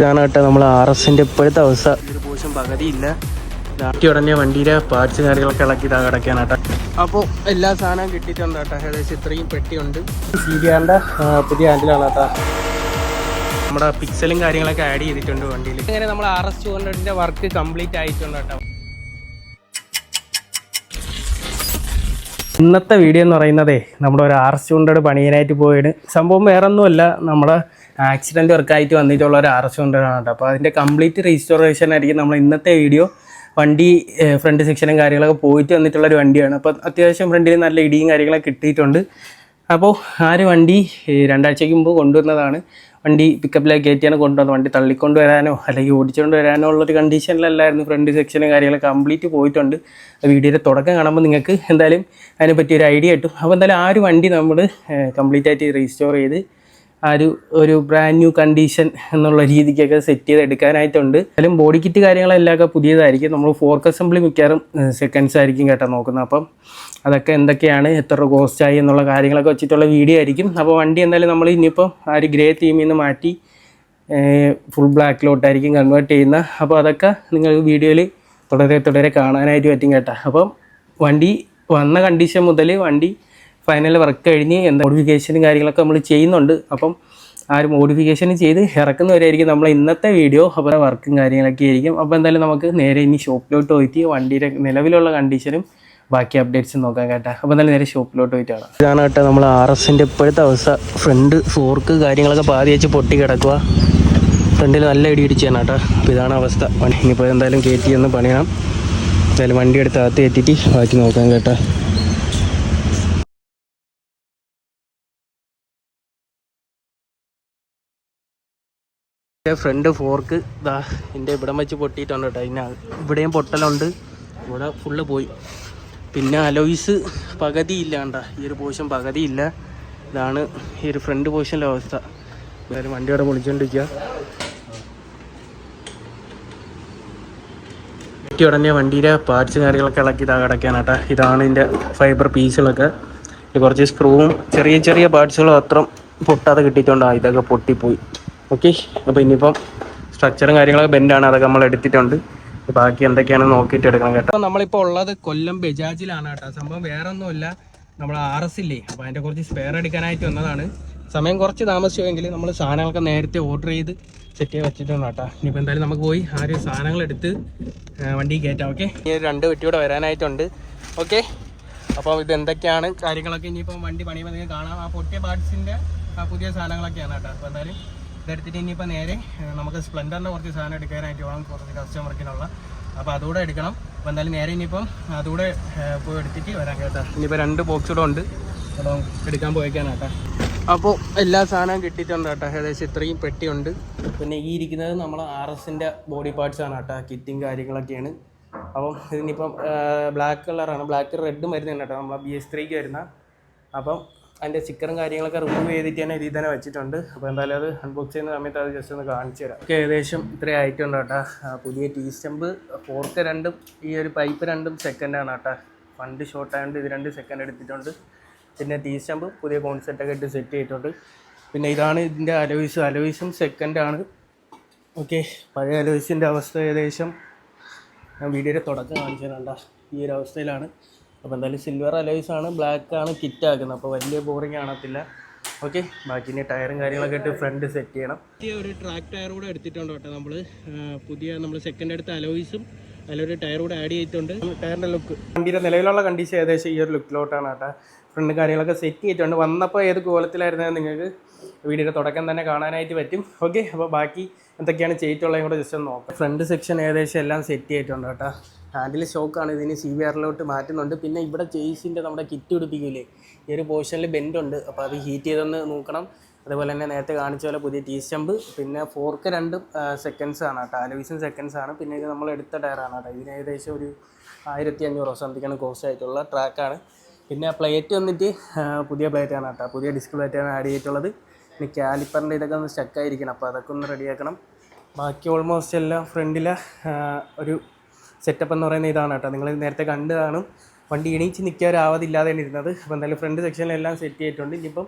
ഇതാണ് കേട്ടോ നമ്മൾ ആർ എസിന്റെ ഇപ്പോഴത്തെ അവസ്ഥ. ഒരു പോഷൻ പകുതിയില്ല. ഉടനെ വണ്ടിയിലെ പാർട്സ് കാര്യങ്ങളൊക്കെ ഇളക്കി ഇതാ കിടക്കാണ് കേട്ടോ എല്ലാ സാധനവും കിട്ടിയിട്ടുണ്ട് കേട്ടോ ഏകദേശം ഇത്രയും പെട്ടിയുണ്ട്. സി ബി പുതിയ ഹാൻഡിലാണ് നമ്മുടെ പിക്സലും കാര്യങ്ങളൊക്കെ ആഡ് ചെയ്തിട്ടുണ്ട് വണ്ടിയിൽ ഇങ്ങനെ നമ്മൾ R S two work complete ആയിട്ടുണ്ട് കേട്ടോ ഇന്നത്തെ വീഡിയോ എന്ന് പറയുന്നതേ നമ്മുടെ ഒരു ആർ എസ് ടു ഹൺഡ്രഡ് പണിയാനായിട്ട് പോയിട്ട് സംഭവം വേറെ ഒന്നുമല്ല നമ്മുടെ ആക്സിഡന്റ് വർക്കായിട്ട് വന്നിട്ടുള്ള ഒരു ആർ എസ് കേട്ടോ. അപ്പോൾ അതിന്റെ കംപ്ലീറ്റ് രജിസ്ട്രേഷൻ ആയിരിക്കും നമ്മൾ ഇന്നത്തെ വീഡിയോ വണ്ടി ഫ്രണ്ട് സെക്ഷനും കാര്യങ്ങളൊക്കെ പോയിട്ട് വന്നിട്ടുള്ള ഒരു വണ്ടിയാണ്. അപ്പോൾ അത്യാവശ്യം ഫ്രണ്ടിൽ നല്ല ഇടിയും കാര്യങ്ങളൊക്കെ കിട്ടിയിട്ടുണ്ട്. അപ്പോൾ ആ ഒരു വണ്ടി രണ്ടാഴ്ചയ്ക്ക് മുമ്പ് കൊണ്ടുവന്നതാണ്. വണ്ടി പിക്കപ്പിലേക്ക് കയറ്റിയാണ് കൊണ്ടുവന്നത്. വണ്ടി തള്ളിക്കൊണ്ട് വരാനോ അല്ലെങ്കിൽ ഓടിച്ചുകൊണ്ട് വരാനോ ഉള്ളൊരു കണ്ടീഷനിലല്ലായിരുന്നു ഫ്രണ്ട് സെക്ഷനും കാര്യങ്ങളൊക്കെ കംപ്ലീറ്റ് പോയിട്ടുണ്ട്. വീഡിയോയുടെ തുടക്കം കാണുമ്പോൾ നിങ്ങൾക്ക് എന്തായാലും അതിനെ പറ്റി ഒരു ഐഡിയ കിട്ടും. അപ്പോൾ എന്തായാലും ആ ഒരു വണ്ടി നമ്മൾ കംപ്ലീറ്റ് ആയിട്ട് റീസ്റ്റോർ ചെയ്ത് ആ ഒരു ഒരു ബ്രാൻഡ് ന്യൂ കണ്ടീഷൻ എന്നുള്ള രീതിക്കൊക്കെ സെറ്റ് ചെയ്ത് എടുക്കാനായിട്ടുണ്ട് അതിലും ബോഡി കിറ്റ് കാര്യങ്ങളെല്ലാം ഒക്കെ പുതിയതായിരിക്കും. നമ്മൾ ഫോർക്ക് അസംബ്ലി മിക്കവാറും സെക്കൻഡ്സ് ആയിരിക്കും കേട്ടോ നോക്കുന്നത്. അപ്പം അതൊക്കെ എന്തൊക്കെയാണ് എത്ര കോസ്റ്റ് ആയി എന്നുള്ള കാര്യങ്ങളൊക്കെ വെച്ചിട്ടുള്ള വീഡിയോ ആയിരിക്കും. അപ്പോൾ വണ്ടി എന്തായാലും നമ്മൾ ഇനിയിപ്പോൾ ആ ഒരു ഗ്രേ തീമിൽ നിന്ന് മാറ്റി ഫുൾ ബ്ലാക്കിലോട്ടായിരിക്കും കൺവേർട്ട് ചെയ്യുന്ന. അപ്പോൾ അതൊക്കെ നിങ്ങൾ വീഡിയോയിൽ തുടരെ തുടരെ കാണാനായിട്ട് പറ്റും കേട്ടോ. അപ്പം വണ്ടി വന്ന കണ്ടീഷൻ മുതൽ വണ്ടി ഫൈനൽ വർക്ക് കഴിഞ്ഞ് എന്താ മോഡിഫിക്കേഷനും കാര്യങ്ങളൊക്കെ നമ്മൾ ചെയ്യുന്നുണ്ട്. അപ്പം ആ ഒരു മോഡിഫിക്കേഷൻ ചെയ്ത് ഇറക്കുന്നവരായിരിക്കും നമ്മൾ ഇന്നത്തെ വീഡിയോ അവരുടെ വർക്കും കാര്യങ്ങളൊക്കെ ആയിരിക്കും. അപ്പോൾ എന്തായാലും നമുക്ക് നേരെ ഇനി ഷോപ്പിലോട്ട് പോയിട്ട് വണ്ടിയുടെ നിലവിലുള്ള കണ്ടീഷനും ബാക്കി അപ്ഡേറ്റ്സും നോക്കാൻ കേട്ടാ. അപ്പോൾ എന്തായാലും നേരെ ഷോപ്പിലോട്ട് പോയിട്ടാണ് ഇതാണ് കേട്ടോ നമ്മൾ ആർ എസിന്റെ ഇപ്പോഴത്തെ അവസ്ഥ. ഫ്രണ്ട് ഫോർക്ക് കാര്യങ്ങളൊക്കെ പാതി വെച്ച് പൊട്ടി കിടക്കുക ഫ്രണ്ടിൽ നല്ല ഇടി ഇടിച്ചാണ് കേട്ടോ അപ്പോൾ ഇതാണ് അവസ്ഥ. ഇനിയിപ്പോൾ എന്തായാലും കയറ്റി ഒന്ന് പണിയണം. എന്തായാലും വണ്ടി എടുത്ത് അകത്ത് കയറ്റിയിട്ട് ബാക്കി നോക്കാൻ കേട്ടോ. ഫ്രണ്ട് ഫോർക്ക് ഇതാ എന്റെ ഇവിടം വെച്ച് പൊട്ടിയിട്ടുണ്ട് കേട്ടോ അതിന് ഇവിടെയും പൊട്ടലുണ്ട്. ഇവിടെ ഫുള്ള് പോയി. പിന്നെ അലോയ്സ് പകുതി ഇല്ലാണ്ട ഈ ഒരു പോർഷൻ പകുതി ഇല്ല ഇതാണ് ഈ ഒരു ഫ്രണ്ട് പോർഷനിലെ അവസ്ഥ. എന്തായാലും വണ്ടി അവിടെ പൊളിച്ചോണ്ടിരിക്കുക വെട്ടി ഉടനെ വണ്ടിയുടെ പാർട്സ് കാര്യങ്ങളൊക്കെ ഇളക്കി ഇതാ കിടക്കാനാട്ടാ ഇതാണ് ഇതിന്റെ ഫൈബർ പീസുകളൊക്കെ കുറച്ച് സ്ക്രൂവും ചെറിയ ചെറിയ പാർട്സുകളും അത്ര പൊട്ടാതെ കിട്ടിയിട്ടുണ്ടാകും ഇതൊക്കെ പൊട്ടിപ്പോയി. ഓക്കെ അപ്പോൾ ഇനിയിപ്പം സ്ട്രക്ചറും കാര്യങ്ങളൊക്കെ ബെൻഡാണ് അതൊക്കെ നമ്മൾ എടുത്തിട്ടുണ്ട്. ബാക്കി എന്തൊക്കെയാണ് നോക്കിയിട്ട് എടുക്കണം കേട്ടോ. നമ്മളിപ്പോൾ ഉള്ളത് കൊല്ലം ബജാജിലാണ് കേട്ടോ. സംഭവം വേറെ ഒന്നുമില്ല നമ്മൾ ആർ എസ് ഇല്ലേ? അപ്പോൾ അതിന്റെ കുറച്ച് സ്പെയർ എടുക്കാനായിട്ട് വന്നതാണ്. സമയം കുറച്ച് താമസിച്ചുവെങ്കിൽ നമ്മൾ സാധനങ്ങളൊക്കെ നേരത്തെ ഓർഡർ ചെയ്ത് സെറ്റ് ചെയ്ത് വെച്ചിട്ടുണ്ട് കേട്ടോ. ഇനിയിപ്പോൾ എന്തായാലും നമുക്ക് പോയി ആ ഒരു സാധനങ്ങൾ എടുത്ത് വണ്ടി കയറ്റാം ഓക്കെ? ഇനി രണ്ട് വെട്ടിയൂടെ വരാനായിട്ടുണ്ട്. ഓക്കെ? അപ്പോൾ ഇത് എന്തൊക്കെയാണ് കാര്യങ്ങളൊക്കെ? ഇനിയിപ്പോൾ വണ്ടി പണിയുമ്പോൾ കാണാം. ആ പൊട്ടിയ പാർട്സിന്റെ ആ പുതിയ സാധനങ്ങളൊക്കെയാണ് കേട്ടോ. അപ്പോൾ എന്തായാലും ഇതെടുത്തിട്ട് ഇനിയിപ്പോൾ നേരെ നമുക്ക് സ്പ്ലെൻഡറിന്റെ കുറച്ച് സാധനം എടുക്കാനായിട്ട് വേണം കുറച്ച് കസ്റ്റമർക്കിനുള്ള അപ്പോൾ അതുകൂടെ എടുക്കണം. അപ്പോൾ എന്തായാലും നേരെ ഇനിയിപ്പം അതുകൂടെ പോയി എടുത്തിട്ട് വരാം കേട്ടോ. ഇനിയിപ്പോൾ രണ്ട് ബോക്സ് കൂടെ ഉണ്ട്. അപ്പോൾ എടുക്കാൻ പോയേക്കാണ് കേട്ടോ. അപ്പോൾ എല്ലാ സാധനവും കിട്ടിയിട്ടുണ്ട് കേട്ടോ. ഏകദേശം ഇത്രയും പെട്ടിയുണ്ട്. പിന്നെ ഈ ഇരിക്കുന്നത് നമ്മൾ ആർ എസിന്റെ ബോഡി പാർട്സ് ആണ് കേട്ടോ. കിറ്റും കാര്യങ്ങളൊക്കെയാണ്. അപ്പം ഇതിനിപ്പം ബ്ലാക്ക് കളറാണ് ബ്ലാക്ക് റെഡും വരുന്നുണ്ട് കേട്ടോ. നമ്മൾ ബി എസ് ത്രീക്ക് വരുന്ന. അപ്പം അതിന്റെ സ്റ്റിക്കറും കാര്യങ്ങളൊക്കെ റിമൂവ് ചെയ്തിട്ട് തന്നെ ഇതിൽ തന്നെ വെച്ചിട്ടുണ്ട്. അപ്പോൾ എന്തായാലും അത് അൺബോക്സ് ചെയ്യുന്ന സമയത്ത് അത് ജസ്റ്റ് ഒന്ന് കാണിച്ചു തരാം. ഓക്കെ ഏകദേശം ഇത്രയും ആയിട്ടുണ്ട് കേട്ടോ. പുതിയ ടീ സ്റ്റമ്പ് ഫോർക്ക് രണ്ടും ഈ ഒരു പൈപ്പ് രണ്ടും സെക്കൻഡാണ് കേട്ടോ. ഫണ്ട് ഷോർട്ട് ആയതുകൊണ്ട് ഇത് രണ്ട് സെക്കൻഡ് എടുത്തിട്ടുണ്ട്. പിന്നെ ടീ സ്റ്റമ്പ് പുതിയ കോൺസെപ്റ്റൊക്കെ ഇട്ട് സെറ്റ് ചെയ്തിട്ടുണ്ട്. പിന്നെ ഇതാണ് ഇതിന്റെ അലോയിസ് അലോയിസും സെക്കൻഡാണ് ഓക്കെ പഴയ അലോയിസിന്റെ അവസ്ഥ ഏകദേശം ഞാൻ വീഡിയോയുടെ തുടക്കം കാണിച്ചു തരണ്ട ഈ ഒരു അവസ്ഥയിലാണ്. അപ്പോൾ എന്തായാലും സിൽവർ അലോയ്സ് ആണ് ബ്ലാക്ക് ആണ് കിറ്റ് ആക്കുന്നത്. അപ്പോൾ വലിയ ബോറിങ് കാണത്തില്ല. ഓക്കെ ബാക്കി ഇനി ടയറും കാര്യങ്ങളൊക്കെ ഇട്ട് ഫ്രണ്ട് സെറ്റ് ചെയ്യണം. പുതിയ ഒരു ട്രാക്ക് ടയർ കൂടെ എടുത്തിട്ടുണ്ട് കേട്ടോ നമ്മൾ പുതിയ നമ്മൾ സെക്കൻഡ് എടുത്ത അലോയ്സും അതിലൊരു ടയർ കൂടെ ആഡ് ചെയ്തിട്ടുണ്ട്. ടയറിന്റെ ലുക്ക് വണ്ടിയുടെ നിലവിലുള്ള കണ്ടീഷൻ ഏകദേശം ഈ ഒരു ലുക്കിലോട്ടാണ് കേട്ടോ. ഫ്രണ്ട് കാര്യങ്ങളൊക്കെ സെറ്റ് ചെയ്തിട്ടുണ്ട്. വന്നപ്പോൾ ഏത് കോലത്തിലായിരുന്നത് നിങ്ങൾക്ക് വീടിന്റെ തുടക്കം തന്നെ കാണാനായിട്ട് പറ്റും. ഓക്കെ അപ്പോൾ ബാക്കി എന്തൊക്കെയാണ് ചെയ്തിട്ടുള്ളതും കൂടെ ജസ്റ്റ് ഒന്ന് നോക്കാം. ഫ്രണ്ട് സെക്ഷൻ ഏകദേശം എല്ലാം സെറ്റ് ചെയ്തിട്ടുണ്ട് കേട്ടോ. ഹാൻഡിൽ ഷോക്കാണ്. ഇതിന് സി ബി ആറിലോട്ട് മാറ്റുന്നുണ്ട്. പിന്നെ ഇവിടെ ചേസിന്റെ നമ്മുടെ കിറ്റ് പിടിപ്പിക്കില്ലേ? ഈ ഒരു പോർഷനിൽ ബെൻഡ് ഉണ്ട്. അപ്പോൾ അത് ഹീറ്റ് ചെയ്തൊന്ന് നോക്കണം. അതുപോലെ തന്നെ നേരത്തെ കാണിച്ച പോലെ പുതിയ ടീ സ്റ്റമ്പ് പിന്നെ ഫോർക്ക് രണ്ടും സെക്കൻഡ്സ് ആണ് കേട്ടോ. അലോവിസും സെക്കൻഡ്സ് ആണ്. പിന്നെ ഇത് നമ്മൾ എടുത്ത ടയറാണ് കേട്ടോ. ഇതിന് ഏകദേശം ഒരു ആയിരത്തി അഞ്ഞൂറോ സംതിങ്ങാണ് കോസ്റ്റ് ആയിട്ടുള്ള ട്രാക്കാണ് പിന്നെ പ്ലേറ്റ് വന്നിട്ട് പുതിയ പ്ലേറ്റാണ് കേട്ടോ. പുതിയ ഡിസ്ക് പ്ലേറ്റാണ് ആഡ് ചെയ്തിട്ടുള്ളത്. ഇനി കാലിപ്പറിന്റെ ഇതൊക്കെ ഒന്ന് സ്റ്റക്കായിരിക്കണം അപ്പോൾ അതൊക്കെ ഒന്ന് റെഡിയാക്കണം ബാക്കി ഓൾമോസ്റ്റ് എല്ലാം ഫ്രണ്ടിലെ ഒരു സെറ്റപ്പ് എന്ന് പറയുന്ന ഇതാണ് കേട്ടോ. നിങ്ങൾ നേരത്തെ കണ്ടതാണ്. വണ്ടി എണീച്ച് ആവതില്ലാതെയാണ് ഇരുന്നത്. അപ്പോൾ എന്തായാലും ഫ്രണ്ട് സെക്ഷനിലെല്ലാം സെറ്റ് ചെയ്തിട്ടുണ്ട്. ഇനിയിപ്പം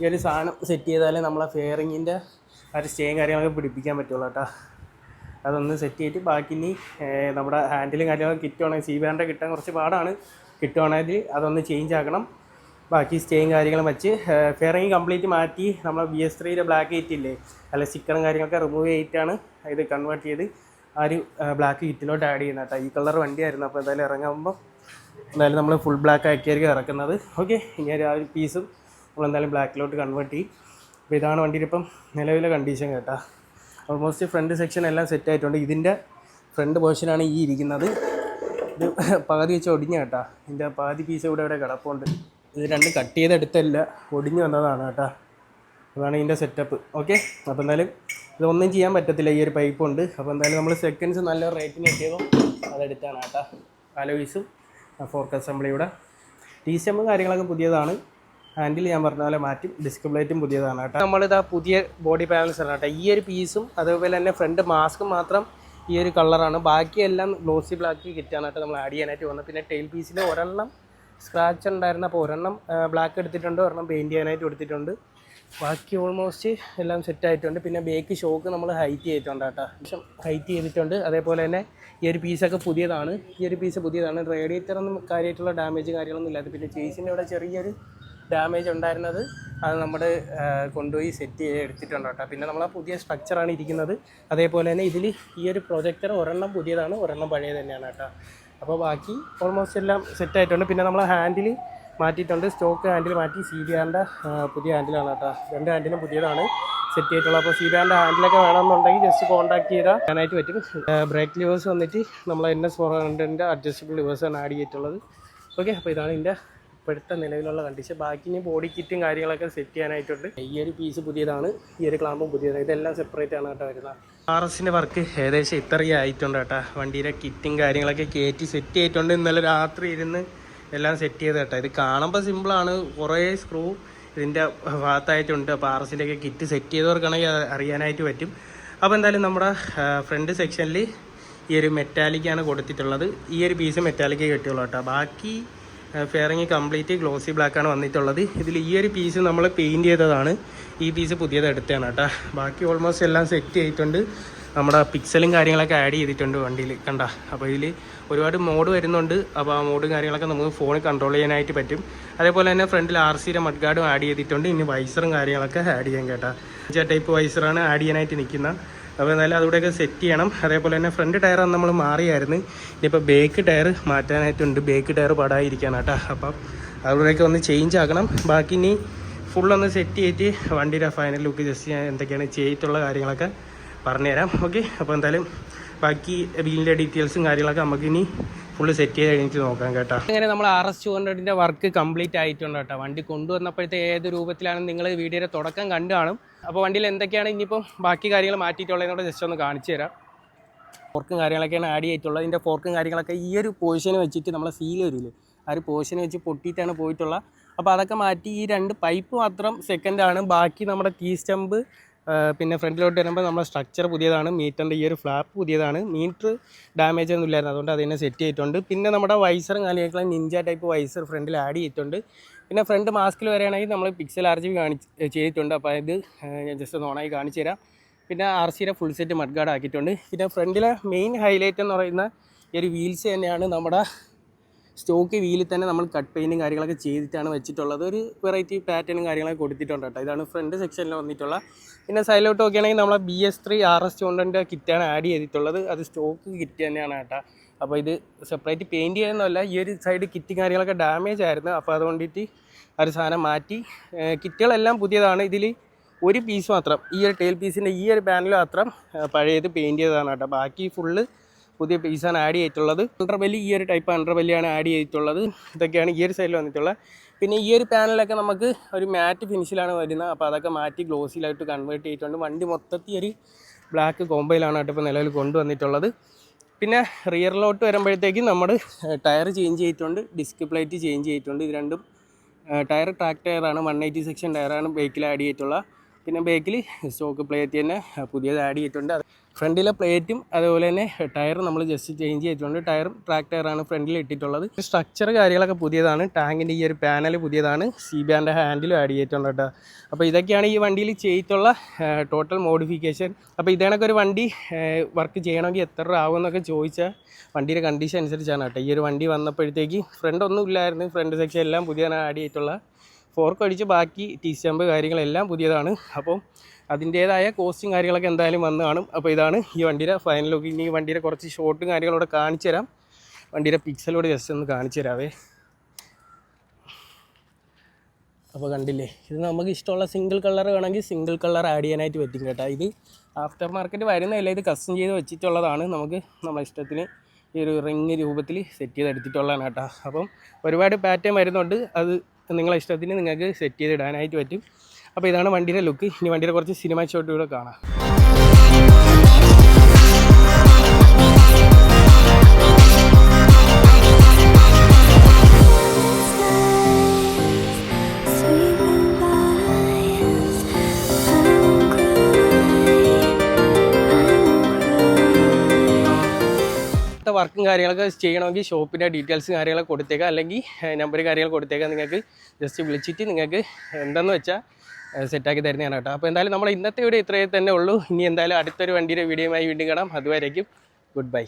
ഈ ഒരു സാധനം സെറ്റ് ചെയ്താലേ നമ്മളെ ഫെയറിങ്ങിന്റെ ആ ഒരു സ്റ്റേയും കാര്യങ്ങളൊക്കെ പിടിപ്പിക്കാൻ പറ്റുള്ളൂ കേട്ടോ. അതൊന്ന് സെറ്റ് ചെയ്തിട്ട് ബാക്കി ഇനി നമ്മുടെ ഹാൻഡിലും കാര്യങ്ങളൊക്കെ കിട്ടുവാണെങ്കിൽ സി ബാൻഡ് കിട്ടാൻ കുറച്ച് പാടാണ്. കിട്ടുവാണെങ്കിൽ അതൊന്ന് ചേഞ്ച് ആക്കണം. ബാക്കി സ്റ്റേയും കാര്യങ്ങളും വെച്ച് ഫെയറിങ് കംപ്ലീറ്റ് മാറ്റി നമ്മൾ ബി എസ് ത്രീയുടെ ബ്ലാക്ക് ഏറ്റില്ലേ അല്ല സ്റ്റിക്കറും കാര്യങ്ങളൊക്കെ റിമൂവ് ചെയ്തിട്ടാണ് ഇത് കൺവേർട്ട് ചെയ്ത് ആ ഒരു ബ്ലാക്ക് കിറ്റിലോട്ട് ആഡ് ചെയ്യുന്ന കേട്ടോ. ഈ കളർ വണ്ടിയായിരുന്നു. അപ്പോൾ എന്തായാലും ഇറങ്ങുമ്പോൾ എന്തായാലും നമ്മൾ ഫുൾ ബ്ലാക്ക് ആക്കിയായിരിക്കും ഇറക്കുന്നത്. ഓക്കെ ഇനി ആ ഒരു പീസും നമ്മൾ എന്തായാലും ബ്ലാക്കിലോട്ട് കൺവേർട്ട് ചെയ്യും. അപ്പോൾ ഇതാണ് വണ്ടിയുടെ ഇപ്പം നിലവിലെ കണ്ടീഷൻ കേട്ടോ. ഓൾമോസ്റ്റ് ഫ്രണ്ട് സെക്ഷൻ എല്ലാം സെറ്റ് ആയിട്ടുണ്ട്. ഇതിന്റെ ഫ്രണ്ട് പോർഷനാണ് ഈ ഇരിക്കുന്നത്. ഇത് പകുതി വെച്ച് ഒടിഞ്ഞ കേട്ടാ. ഇതിന്റെ പാതി പീസ് ഇവിടെ ഇവിടെ കിടപ്പുണ്ട്. ഇത് രണ്ട് കട്ട് ചെയ്തെടുത്തല്ല ഒടിഞ്ഞു വന്നതാണ് കേട്ടോ. അതാണ് ഇതിന്റെ സെറ്റപ്പ് ഓക്കെ അപ്പോൾ എന്തായാലും ഇതൊന്നും ചെയ്യാൻ പറ്റത്തില്ല ഈ ഒരു പൈപ്പ് ഉണ്ട്. അപ്പോൾ എന്തായാലും നമ്മൾ സെക്കൻഡ്സ് നല്ല റേറ്റിന് കിട്ടിയതും അതെടുത്താണ് കേട്ടോ. അലോയിസും ഫോർക്ക് അസംബ്ലിയുടെ ടി സെമ്മും കാര്യങ്ങളൊക്കെ പുതിയതാണ്. ഹാൻഡിൽ ഞാൻ പറഞ്ഞ പോലെ മാറ്റി ഡിസ്ക് പ്ലേറ്റും പുതിയതാണ് കേട്ടോ. നമ്മളിതാ പുതിയ ബോഡി പാനൽസ് ആണ് കേട്ടോ. ഈ ഒരു പീസും അതേപോലെ തന്നെ ഫ്രണ്ട് മാസ്കും മാത്രം ഈ ഒരു കളറാണ് ബാക്കിയെല്ലാം ഗ്ലോസി ബ്ലാക്ക് കിറ്റാണ് കേട്ടോ നമ്മൾ ആഡ് ചെയ്യാനായിട്ട് വന്നത്. പിന്നെ ടെയിൽ പീസിൽ ഒരെണ്ണം സ്ക്രാച്ച് ഉണ്ടായിരുന്നു അപ്പോൾ ഒരെണ്ണം ബ്ലാക്ക് എടുത്തിട്ടുണ്ട് ഒരെണ്ണം പെയിന്റ് ചെയ്യാനായിട്ട് എടുത്തിട്ടുണ്ട്. ബാക്കി ഓൾമോസ്റ്റ് എല്ലാം സെറ്റ് ആയിട്ടുണ്ട്. പിന്നെ ബേക്ക് ഷോക്ക് നമ്മൾ ഹൈറ്റ് ചെയ്തിട്ടുണ്ട് കേട്ടോ. പക്ഷം ഹൈറ്റ് ചെയ്തിട്ടുണ്ട്. അതേപോലെ തന്നെ ഈ ഒരു പീസൊക്കെ പുതിയതാണ്. ഈ ഒരു പീസ് പുതിയതാണ്. റേഡിയേറ്റർ ഒന്നും കാര്യമായിട്ടുള്ള ഡാമേജ് കാര്യങ്ങളൊന്നും ഇല്ലാത്ത. പിന്നെ ചേസിന്റെ ഇവിടെ ചെറിയൊരു ഡാമേജ് ഉണ്ടായിരുന്നത് അത് നമ്മൾ കൊണ്ടുപോയി സെറ്റ് ചെയ്ത് എടുത്തിട്ടുണ്ട് കേട്ടോ. പിന്നെ നമ്മൾ പുതിയ സ്ട്രക്ചറാണ് ഇരിക്കുന്നത്. അതേപോലെ തന്നെ ഇതിൽ ഈ ഒരു പ്രൊജക്ടർ ഒരെണ്ണം പുതിയതാണ് ഒരെണ്ണം പഴയ തന്നെയാണ് കേട്ടോ. അപ്പോൾ ബാക്കി ഓൾമോസ്റ്റ് എല്ലാം സെറ്റ് ആയിട്ടുണ്ട്. പിന്നെ നമ്മൾ ഹാൻഡിൽ മാറ്റിയിട്ടുണ്ട്. സ്റ്റോക്ക് ഹാൻഡിൽ മാറ്റി സി ബി ആറിന്റെ പുതിയ ഹാൻഡിലാണ് കേട്ടോ. രണ്ട് ഹാൻഡിലും പുതിയതാണ്. സെറ്റ് ചെയ്തിട്ടുള്ളത് അപ്പോൾ സി ബി ആറിന്റെ ഹാൻഡിലൊക്കെ വേണമെന്നുണ്ടെങ്കിൽ ജസ്റ്റ് കോൺടാക്ട് ചെയ്താൽ ഞാനായിട്ട് പറ്റും. ബ്രേക്ക് ലിവേഴ്സ് വന്നിട്ട് നമ്മൾ എൻ എസ് ഫോർ ഹൺഡ്രഡിന്റെ അഡ്ജസ്റ്റബിൾ ലിവേഴ്സാണ് ആഡ് ചെയ്തിട്ടുള്ളത്. ഓക്കെ അപ്പോൾ ഇതാണ് ഇതിന്റെ ഇപ്പോഴത്തെ നിലവിലുള്ള കണ്ടീഷൻ ബാക്കി ഇനി ബോഡി കിറ്റും കാര്യങ്ങളൊക്കെ സെറ്റ് ചെയ്യാനായിട്ടുണ്ട്. ഈ ഒരു പീസ് പുതിയതാണ്. ഈ ഒരു ക്ലാമ്പും പുതിയതാണ്. ഇതെല്ലാം സെപ്പറേറ്റ് ആണ് കേട്ടോ വരുന്നത്. ആർ എസിന്റെ വർക്ക് ഏകദേശം ഇത്രയും ആയിട്ടുണ്ട് കേട്ടോ. വണ്ടിയുടെ കിറ്റും കാര്യങ്ങളൊക്കെ കയറ്റി സെറ്റ് ചെയ്തിട്ടുണ്ട്. ഇന്നലെ രാത്രി ഇരുന്ന് എല്ലാം സെറ്റ് ചെയ്ത് കേട്ടോ. ഇത് കാണുമ്പോൾ സിമ്പിളാണ് കുറേ സ്ക്രൂ ഇതിന്റെ ഭാഗത്തായിട്ടുണ്ട്. അപ്പോൾ ആർ എസിന്റെയൊക്കെ കിറ്റ് സെറ്റ് ചെയ്തവർക്കാണെങ്കിൽ അറിയാനായിട്ട് പറ്റും. അപ്പോൾ എന്തായാലും നമ്മുടെ ഫ്രണ്ട് സെക്ഷനിൽ ഈ ഒരു മെറ്റാലിക്കാണ് കൊടുത്തിട്ടുള്ളത്. ഈ ഒരു പീസ് മെറ്റാലിക്കേ കിട്ടിയുള്ളൂ കേട്ടോ. ബാക്കി ഫെയറിങ് കംപ്ലീറ്റ് ഗ്ലോസി ബ്ലാക്കാണ് വന്നിട്ടുള്ളത്. ഇതിൽ ഈ ഒരു പീസ് നമ്മൾ പെയിന്റ് ചെയ്തതാണ്. ഈ പീസ് പുതിയത് എടുത്തതാണ് കേട്ടോ. ബാക്കി ഓൾമോസ്റ്റ് എല്ലാം സെറ്റ് ചെയ്തിട്ടുണ്ട്. നമ്മുടെ പിക്സലും കാര്യങ്ങളൊക്കെ ആഡ് ചെയ്തിട്ടുണ്ട് വണ്ടിയിൽ കണ്ട? അപ്പോൾ ഇതിൽ ഒരുപാട് മോഡ് വരുന്നുണ്ട്. അപ്പോൾ ആ മോഡും കാര്യങ്ങളൊക്കെ നമുക്ക് ഫോണിൽ കൺട്രോൾ ചെയ്യാനായിട്ട് പറ്റും. അതേപോലെ തന്നെ ഫ്രണ്ടിൽ ആർ സിയുടെ മഡ്ഗാർഡും ആഡ് ചെയ്തിട്ടുണ്ട്. ഇനി വൈസറും കാര്യങ്ങളൊക്കെ ആഡ് ചെയ്യാൻ കേട്ടാ. അഞ്ചാ ടൈപ്പ് വൈസറാണ് ആഡ് ചെയ്യാനായിട്ട് നിൽക്കുന്നത് അപ്പോൾ എന്തായാലും അതുകൂടെയൊക്കെ സെറ്റ് ചെയ്യണം. അതേപോലെ തന്നെ ഫ്രണ്ട് ടയർ നമ്മൾ മാറിയായിരുന്നു. ഇനിയിപ്പോൾ ബേക്ക് ടയർ മാറ്റാനായിട്ടുണ്ട്. ബേക്ക് ടയർ പടായിരിക്കാണ് കേട്ടോ. അപ്പം അതുകൂടെയൊക്കെ ഒന്ന് ചേഞ്ച് ആക്കണം. ബാക്കി ഇനി ഫുള്ളൊന്ന് സെറ്റ് ചെയ്തിട്ട് വണ്ടിയുടെ ഫൈനൽ ലുക്ക് ജസ്റ്റ് ഞാൻ എന്തൊക്കെയാണ് ചെയ്തിട്ടുള്ള കാര്യങ്ങളൊക്കെ പറഞ്ഞുതരാം. ഓക്കെ അപ്പോൾ എന്തായാലും ബാക്കി ബില്ലിന്റെ ഡീറ്റെയിൽസും കാര്യങ്ങളൊക്കെ നമുക്ക് ഇനി ഫുള്ള് സെറ്റ് ചെയ്ത് കഴിഞ്ഞിട്ട് നോക്കാം കേട്ടോ. അങ്ങനെ നമ്മൾ ആർ എസ് ടു ഹൺഡ്രഡിന്റെ വർക്ക് കംപ്ലീറ്റ് ആയിട്ടുണ്ട് കേട്ടോ. വണ്ടി കൊണ്ടുവന്നപ്പോഴത്തെ ഏത് രൂപത്തിലാണ് നിങ്ങൾ വീഡിയോയുടെ തുടക്കം കണ്ടു കാണും. അപ്പോൾ വണ്ടിയിൽ എന്തൊക്കെയാണ് ഇനിയിപ്പം ബാക്കി കാര്യങ്ങൾ മാറ്റിയിട്ടുള്ളതെന്നോട് ജസ്റ്റ് ഒന്ന് കാണിച്ചു തരാം. ഫോർക്കും കാര്യങ്ങളൊക്കെയാണ് ആഡ് ചെയ്തിട്ടുള്ളത്. ഇതിന്റെ ഫോർക്കും കാര്യങ്ങളൊക്കെ ഈ ഒരു പൊസിഷൻ വെച്ചിട്ട് നമ്മൾ സീൽ വരില്ലേ ആ ഒരു പൊസിഷൻ വെച്ച് പൊട്ടിയിട്ടാണ് പോയിട്ടുള്ളത്. അപ്പോൾ അതൊക്കെ മാറ്റി ഈ രണ്ട് പൈപ്പ് മാത്രം സെക്കൻഡാണ് ബാക്കി നമ്മുടെ ടീ സ്റ്റമ്പ് പിന്നെ ഫ്രണ്ടിലോട്ട് വരുമ്പോൾ നമ്മുടെ സ്ട്രക്ചർ പുതിയതാണ് മീറ്ററിന്റെ ഈ ഒരു ഫ്ലാപ്പ് പുതിയതാണ്. മീറ്റർ ഡാമേജ് ഒന്നും ഇല്ലായിരുന്നു. അതുകൊണ്ട് അതിനെ സെറ്റ് ചെയ്തിട്ടുണ്ട്. പിന്നെ നമ്മുടെ വൈസറും കാലിയായിട്ടുള്ള നിഞ്ച ടൈപ്പ് വൈസർ ഫ്രണ്ടിൽ ആഡ് ചെയ്തിട്ടുണ്ട്. പിന്നെ ഫ്രണ്ട് മാസ്കിൽ വരികയാണെങ്കിൽ നമ്മൾ പിക്സൽ ആർ ജി കാണിച്ച് ചെയ്തിട്ടുണ്ട്. അപ്പോൾ ഇത് ഞാൻ ജസ്റ്റ് ഒന്ന് ഓണായി കാണിച്ചു തരാം. പിന്നെ ആർ സിയുടെ ഫുൾ സെറ്റ് മഡ്ഗാർഡ് ആക്കിയിട്ടുണ്ട്. പിന്നെ ഫ്രണ്ടിലെ മെയിൻ ഹൈലൈറ്റ് എന്ന് പറയുന്ന ഈ ഒരു വീൽസ് തന്നെയാണ് നമ്മുടെ സ്റ്റോക്ക് വീലിൽ തന്നെ നമ്മൾ കട്ട് പെയിന്റും കാര്യങ്ങളൊക്കെ ചെയ്തിട്ടാണ് വെച്ചിട്ടുള്ളത്. ഒരു വെറൈറ്റി പാറ്റേണും കാര്യങ്ങളൊക്കെ കൊടുത്തിട്ടുണ്ട് കേട്ടോ. ഇതാണ് ഫ്രണ്ട് സെക്ഷനിൽ വന്നിട്ടുള്ള. പിന്നെ സൈഡിലോട്ട് നോക്കുകയാണെങ്കിൽ നമ്മളെ B S three R S ടൂണ്ടന്റെ കിറ്റാണ് ആഡ് ചെയ്തിട്ടുള്ളത്. അത് സ്റ്റോക്ക് കിറ്റ് തന്നെയാണ് കേട്ടോ. അപ്പോൾ ഇത് സെപ്പറേറ്റ് പെയിന്റ് ചെയ്യുന്നതല്ല ഈ ഒരു സൈഡ് കിറ്റ് കാര്യങ്ങളൊക്കെ ഡാമേജ് ആയിരുന്നു. അപ്പോൾ അതുകൊണ്ടിട്ട് ഒരു സാധനം മാറ്റി. കിറ്റുകളെല്ലാം പുതിയതാണ്. ഇതിൽ ഒരു പീസ് മാത്രം ഈ ഒരു ടെയിൽ പീസിന്റെ ഈ ഒരു പാനൽ മാത്രം പഴയത് പെയിന്റ് ചെയ്തതാണ് കേട്ടോ. ബാക്കി ഫുള്ള് പുതിയ പീസാണ് ആഡ് ചെയ്തിട്ടുള്ളത്. അണ്ടർബെല്ലി ഈ ഒരു ടൈപ്പ് അണ്ടർബെല്ലിയാണ് ആഡ് ചെയ്തിട്ടുള്ളത്. ഇതൊക്കെയാണ് ഈ ഒരു സൈഡിൽ വന്നിട്ടുള്ളത് പിന്നെ ഈ ഒരു പാനലൊക്കെ നമുക്ക് ഒരു മാറ്റ് ഫിനിഷിലാണ് വരുന്നത്. അപ്പോൾ അതൊക്കെ മാറ്റി ഗ്ലോസിലായിട്ട് കൺവേർട്ട് ചെയ്തിട്ടുണ്ട്. വണ്ടി മൊത്തത്തിൽ ഒരു ബ്ലാക്ക് കോമ്പയിലാണ് കേട്ടോ ഇപ്പോൾ നിലവിൽ കൊണ്ടുവന്നിട്ടുള്ളത്. പിന്നെ റിയറിലോട്ട് വരുമ്പോഴത്തേക്കും നമ്മൾ ടയർ ചേഞ്ച് ചെയ്തിട്ടുണ്ട്. ഡിസ്ക് പ്ലേറ്റ് ചേഞ്ച് ചെയ്തിട്ടുണ്ട്. ഇത് രണ്ടും ടയർ ട്രാക്ക് ടയറാണ് വൺ എയ്റ്റി സെക്ഷൻ ടയറാണ് ബേക്കിൽ ആഡ് ചെയ്തിട്ടുള്ള. പിന്നെ ബേക്കിൽ സ്റ്റോക്ക് പ്ലേറ്റ് തന്നെ പുതിയത് ആഡ് ചെയ്തിട്ടുണ്ട്. ഫ്രണ്ടിലെ പ്ലേറ്റും അതുപോലെ തന്നെ ടയർ നമ്മൾ ജസ്റ്റ് ചേഞ്ച് ചെയ്തിട്ടുണ്ട്. ടയറും ട്രാക്ക് ടയറാണ് ഫ്രണ്ടിൽ ഇട്ടിട്ടുള്ളത്. സ്ട്രക്ചർ കാര്യങ്ങളൊക്കെ പുതിയതാണ്. ടാങ്കിന്റെ ഈ ഒരു പാനൽ പുതിയതാണ്. സി ബാന്റെ ഹാൻഡിലും ആഡ് ചെയ്തിട്ടുണ്ട് കേട്ടോ അപ്പോൾ ഇതൊക്കെയാണ് ഈ വണ്ടിയിൽ ചെയ്തിട്ടുള്ള ടോട്ടൽ മോഡിഫിക്കേഷൻ അപ്പോൾ ഇതേണൊക്കെ ഒരു വണ്ടി വർക്ക് ചെയ്യണമെങ്കിൽ എത്ര രൂപ ആകുമെന്നൊക്കെ ചോദിച്ചാൽ വണ്ടിയുടെ കണ്ടീഷൻ അനുസരിച്ചാണ് കേട്ടോ ഈ ഒരു വണ്ടി വന്നപ്പോഴത്തേക്ക് ഫ്രണ്ട് ഒന്നും ഇല്ലായിരുന്നു. ഫ്രണ്ട് സെക്ഷൻ എല്ലാം പുതിയതാണ് ആഡ് ചെയ്തിട്ടുള്ള. ഫോർക്ക് അടിച്ച് ബാക്കി ടി സ്റ്റാമ്പ് കാര്യങ്ങളെല്ലാം പുതിയതാണ്. അപ്പം അതിന്റേതായ കോസ്റ്റും കാര്യങ്ങളൊക്കെ എന്തായാലും വന്ന് കാണും. അപ്പോൾ ഇതാണ് ഈ വണ്ടിയുടെ ഫൈനൽ ലുക്ക് ഇനി ഈ വണ്ടിയുടെ കുറച്ച് ഷോട്ടും കാര്യങ്ങളൂടെ കാണിച്ചു തരാം. വണ്ടിയുടെ പിക്സലോട് ജസ്റ്റ് ഒന്ന് കാണിച്ചു തരാവേ. അപ്പോൾ കണ്ടില്ലേ ഇത് നമുക്ക് ഇഷ്ടമുള്ള സിംഗിൾ കളർ വേണമെങ്കിൽ സിംഗിൾ കളർ ആഡ് ചെയ്യാനായിട്ട് പറ്റും കേട്ടോ ഇത്. ആഫ്റ്റർ മാർക്കറ്റ് വരുന്നതല്ല ഇത് കസ്റ്റം ചെയ്ത് വെച്ചിട്ടുള്ളതാണ്. നമുക്ക് നമ്മുടെ ഇഷ്ടത്തിന് ഈ ഒരു റിങ് രൂപത്തിൽ സെറ്റ് ചെയ്ത് എടുത്തിട്ടുള്ളതാണ് കേട്ടോ. അപ്പം ഒരുപാട് പാറ്റേൺ വരുന്നുണ്ട്. അത് നിങ്ങളെ ഇഷ്ടത്തിന് നിങ്ങൾക്ക് സെറ്റ് ചെയ്ത് ഇടാനായിട്ട് പറ്റും. അപ്പോൾ ഇതാണ് വണ്ടിയുടെ ലുക്ക് ഇനി വണ്ടിയുടെ കുറച്ച് സിനിമ ഷോട്ട് കൂടെ കാണാം. വർക്കും കാര്യങ്ങളൊക്കെ ചെയ്യണമെങ്കിൽ ഷോപ്പിന്റെ ഡീറ്റെയിൽസ് കാര്യങ്ങളൊക്കെ കൊടുത്തേക്കാം. അല്ലെങ്കിൽ നമ്പർ കാര്യങ്ങൾ കൊടുത്തേക്കാം. നിങ്ങൾക്ക് ജസ്റ്റ് വിളിച്ചിട്ട് നിങ്ങൾക്ക് എന്തെന്ന് വെച്ചാൽ സെറ്റാക്കി തരുന്നതാണ് കേട്ടോ. അപ്പോൾ എന്തായാലും നമ്മൾ ഇന്നത്തെ വീഡിയോ ഇത്രയേ തന്നെ ഉള്ളൂ. ഇനി എന്തായാലും അടുത്തൊരു വണ്ടിയുടെ വീഡിയോയുമായി വീണ്ടും കാണാം. അതുവരേക്കും ഗുഡ് ബൈ.